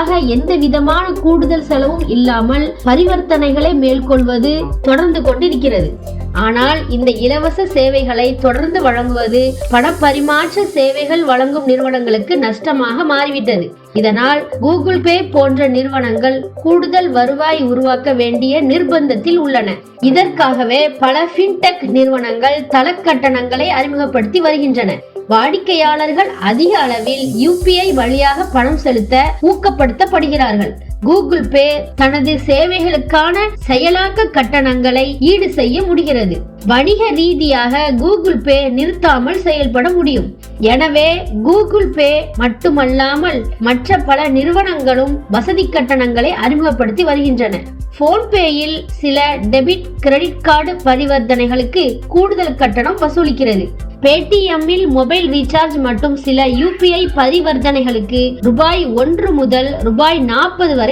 ஆக எந்த விதமான கூடுதல் செலவும் இல்லாமல் பரிவர்த்தனைகளை மேற்கொள்வது தொடர்ந்து கொண்டிருக்கிறது. ஆனால் இந்த இலவச சேவைகளை தொடர்ந்து வழங்குவது பணப்பரிமாற்ற சேவைகள் வழங்கும் நிறுவனங்களுக்கு நஷ்டமாக மாறிவிட்டது. இதனால் கூகுள் பே போன்ற நிறுவனங்கள் கூடுதல் வருவாய் உருவாக்க வேண்டிய நிர்பந்தத்தில் உள்ளன. இதற்காகவே பல ஃபின்டெக் நிறுவனங்கள் தளக்கட்டணங்களை அறிமுகப்படுத்தி வருகின்றன. வாடிக்கையாளர்கள் அதிக அளவில் யூபிஐ வழியாக பணம் செலுத்த ஊக்கப்படுத்தப்படுகிறார்கள். கூகுள் பே தனது சேவைகளுக்கான செயலாக்க கட்டணங்களை ஈடு செய்ய முடிகிறது. வணிக ரீதியாக கூகுள் பே நிறுத்தாமல் செயல்பட முடியும். எனவே கூகுள் பே மட்டுமல்லாமல் மற்ற பல நிறுவனங்களும் வசதி கட்டணங்களை அறிமுகப்படுத்தி வருகின்றன. போன்பேயில் சில டெபிட் கிரெடிட் கார்டு பரிவர்த்தனைகளுக்கு கூடுதல் கட்டணம் வசூலிக்கிறது. பேடிஎம்மில் மொபைல் ரீசார்ஜ் மற்றும் சில யூபிஐ பரிவர்த்தனைகளுக்கு ரூபாய் ஒன்று முதல் ரூபாய் நாற்பது வரை